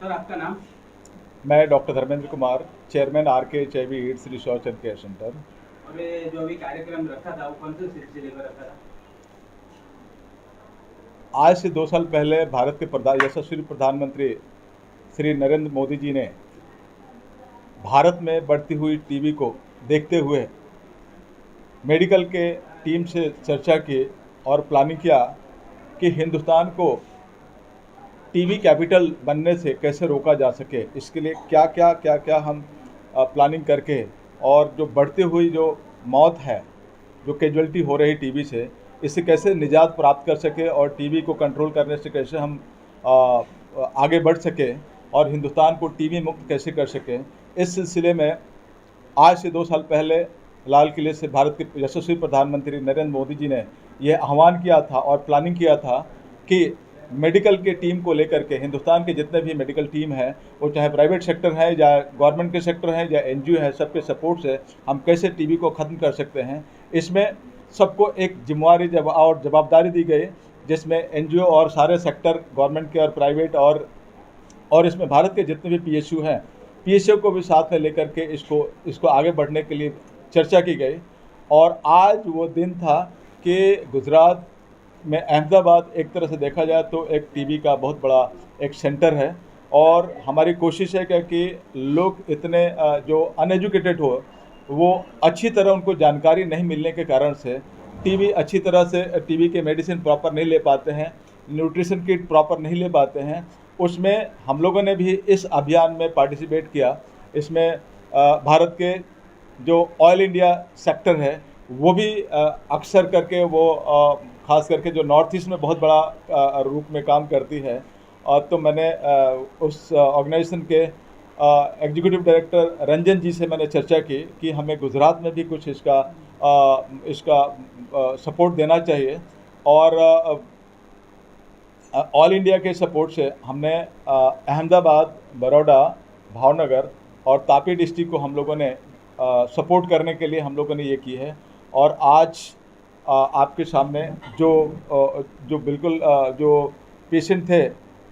Sir आपका नाम? मैं doctor Dharmendra Kumar chairman R K H I V AIDS research and care centre. जो अभी कार्यक्रम रखा था वो कौन से सिलसिले में रखा था? आज से दो साल पहले भारत के प्रधान यशस्वी प्रधानमंत्री श्री नरेंद्र मोदी जी ने भारत में बढ़ती हुई टीबी को देखते हुए मेडिकल के टीम से चर्चा की और प्लानिंग किया कि हिंदुस्तान को टीबी कैपिटल बनने से कैसे रोका जा सके, इसके लिए क्या क्या क्या क्या हम प्लानिंग करके और जो बढ़ती हुई जो मौत है, जो कैजुअलिटी हो रही टीबी से, इससे कैसे निजात प्राप्त कर सके और टीबी को कंट्रोल करने से कैसे हम आगे बढ़ सके और हिंदुस्तान को टीबी मुक्त कैसे कर सके। इस सिलसिले में आज से दो साल पहले लाल किले से भारत के यशस्वी प्रधानमंत्री नरेंद्र मोदी जी ने यह आह्वान किया था और प्लानिंग किया था कि मेडिकल के टीम को लेकर के, हिंदुस्तान के जितने भी मेडिकल टीम हैं, वो चाहे प्राइवेट सेक्टर है या गवर्नमेंट के सेक्टर हैं या एनजीओ है, सबके सपोर्ट से हम कैसे टीबी को ख़त्म कर सकते हैं? इसमें सबको एक जिम्मेवारी जब और जवाबदारी दी गई, जिसमें एनजीओ और सारे सेक्टर, गवर्नमेंट के और प्राइवेट और और इसमें भारत के जितने भी पी हैं पी को भी साथ में लेकर के इसको इसको आगे बढ़ने के लिए चर्चा की गई। और आज वो दिन था कि गुजरात में अहमदाबाद एक तरह से देखा जाए तो एक टीबी का बहुत बड़ा एक सेंटर है और हमारी कोशिश है क्या कि लोग इतने जो अनएजुकेटेड हो, वो अच्छी तरह उनको जानकारी नहीं मिलने के कारण से टीबी अच्छी तरह से टीबी के मेडिसिन प्रॉपर नहीं ले पाते हैं, न्यूट्रिशन किट प्रॉपर नहीं ले पाते हैं। उसमें हम लोगों ने भी इस अभियान में पार्टिसिपेट किया। इसमें भारत के जो ऑयल इंडिया सेक्टर है, वो भी अक्सर करके वो खास करके जो नॉर्थ ईस्ट में बहुत बड़ा रूप में काम करती है। और तो मैंने उस ऑर्गेनाइजेशन के एग्जीक्यूटिव डायरेक्टर रंजन जी से मैंने चर्चा की कि हमें गुजरात में भी कुछ इसका इसका सपोर्ट देना चाहिए। और ऑल इंडिया के सपोर्ट से हमने अहमदाबाद, बड़ौदा, भावनगर और तापी डिस्ट्रिक्ट को हम लोगों ने सपोर्ट करने के लिए हम लोगों ने ये की है। और आज आपके सामने जो जो बिल्कुल जो पेशेंट थे,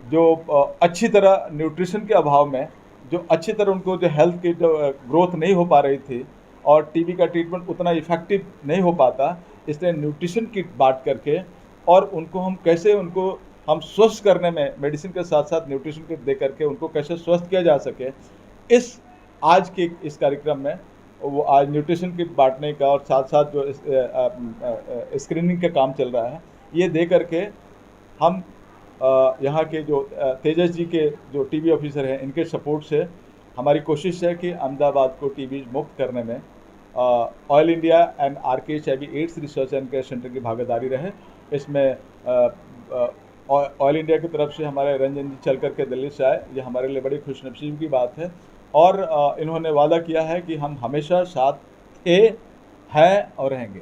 जो अच्छी तरह न्यूट्रिशन के अभाव में, जो अच्छी तरह उनको जो हेल्थ की जो ग्रोथ नहीं हो पा रही थी और टीबी का ट्रीटमेंट उतना इफ़ेक्टिव नहीं हो पाता, इसलिए न्यूट्रिशन किट बांट करके और उनको हम कैसे उनको, हम स्वस्थ करने में मेडिसिन के साथ साथ न्यूट्रिशन किट दे करके उनको कैसे स्वस्थ किया जा सके, इस, आज के इस कार्यक्रम में वो आज न्यूट्रिशन किट बांटने का और साथ साथ जो स्क्रीनिंग का काम चल रहा है, ये दे करके हम यहाँ के जो तेजस जी के जो टीबी ऑफिसर हैं, इनके सपोर्ट से हमारी कोशिश है कि अहमदाबाद को टीबी मुक्त करने में oil India and R K H AIDS research and care centre की भागीदारी रहे। इसमें ऑयल इंडिया की तरफ़ से हमारे रंजन जी चल करके दिल्ली से आए, ये हमारे लिए बड़ी खुशनसीबी की बात है। और इन्होंने वादा किया है कि हम हमेशा साथ थे हैं और रहेंगे।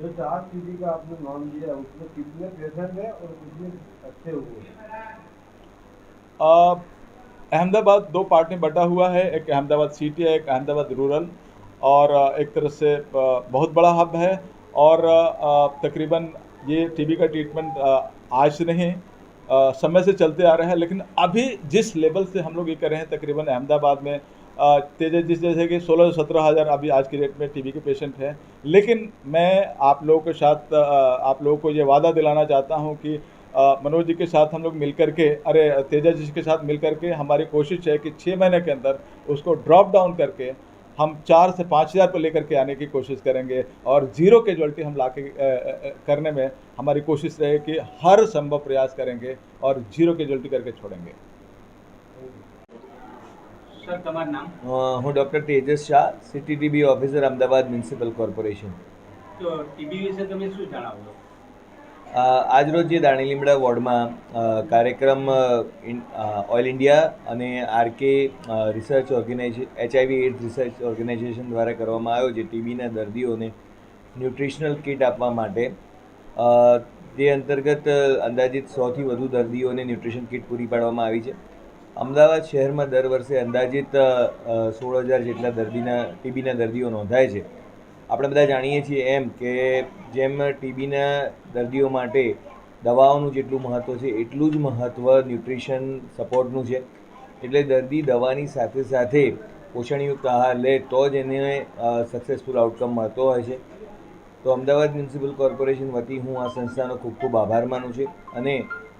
जो चार टीबी का आपने नाम दिया उसमें कितने पेशेंट है और कितने अच्छे हुए अहमदाबाद दो पार्ट में बटा हुआ है एक अहमदाबाद सिटी है एक अहमदाबाद रूरल और एक तरह से बहुत बड़ा हब है और तकरीबन ये टीबी का ट्रीटमेंट आज से नहीं समय से चलते आ रहे हैं, लेकिन अभी जिस लेवल से हम लोग ये कर रहे हैं, तकरीबन अहमदाबाद में तेज जिस जैसे कि सोलह सत्रह हज़ार अभी आज की डेट में टीबी के पेशेंट हैं। लेकिन मैं आप लोगों के साथ आप लोगों को ये वादा दिलाना चाहता हूँ कि मनोज जी के साथ हम लोग मिल करके अरे तेजा जी के साथ मिल करके हमारी कोशिश है कि छः महीने के अंदर उसको ड्रॉप डाउन करके हम चार से पाँच हज़ार पर लेकर के आने की कोशिश करेंगे और जीरो कैजुअलिटी हम ला के अ, अ, करने में हमारी कोशिश रहे कि हर संभव प्रयास करेंगे और जीरो कैजुअलिटी करके छोड़ेंगे સર તમારું નામ અ, હું doctor Tejas Shah city TB officer Ahmedabad municipal corporation તો ટીબી વિશે તમે શું જણાવો અ, આજરોજ જે દાણી લીમડા વોર્ડમાં કાર્યક્રમ ઓઇલ ઇન્ડિયા અને RK research organise HIV AIDS research organisation દ્વારા કરવામાં આવ્યો છે, ટીબીના દર્દીઓને ન્યુટ્રિશનલ કિટ આપવા માટે. તે અંતર્ગત અંદાજિત સોથી વધુ દર્દીઓને ન્યુટ્રિશન કિટ પૂરી પાડવામાં આવી છે. અમદાવાદ શહેરમાં દર વર્ષે અંદાજિત સોળ હજાર જેટલા દર્દીના, ટીબીના દર્દીઓ નોંધાય છે. આપણે બધા જાણીએ છીએ એમ કે જેમ ટીબીના દર્દીઓ માટે દવાઓનું જેટલું મહત્ત્વ છે, એટલું જ મહત્ત્વ ન્યુટ્રિશન સપોર્ટનું છે. એટલે દર્દી દવાની સાથે સાથે પોષણયુક્ત આહાર લે તો જ એને સક્સેસફુલ આઉટકમ મળતો હોય છે. તો અમદાવાદ મ્યુનિસિપલ કોર્પોરેશન વતી હું આ સંસ્થાનો ખૂબ ખૂબ આભાર માનું છું અને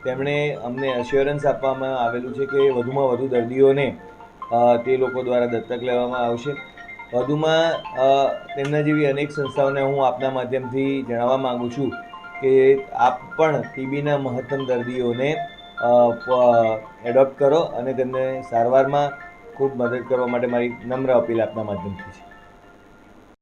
તેમણે અમને અશ્યોરન્સ આપવામાં આવેલું છે કે વધુમાં વધુ દર્દીઓને તે લોકો દ્વારા દત્તક લેવામાં આવશે. વધુમાં તેમના જેવી અનેક સંસ્થાઓને હું આપના માધ્યમથી જણાવવા માગું છું કે આપ પણ ટીબીના મહત્તમ દર્દીઓને એડોપ્ટ કરો અને તેમને સારવારમાં ખૂબ મદદ કરવા માટે મારી નમ્ર અપીલ આપના માધ્યમથી છે.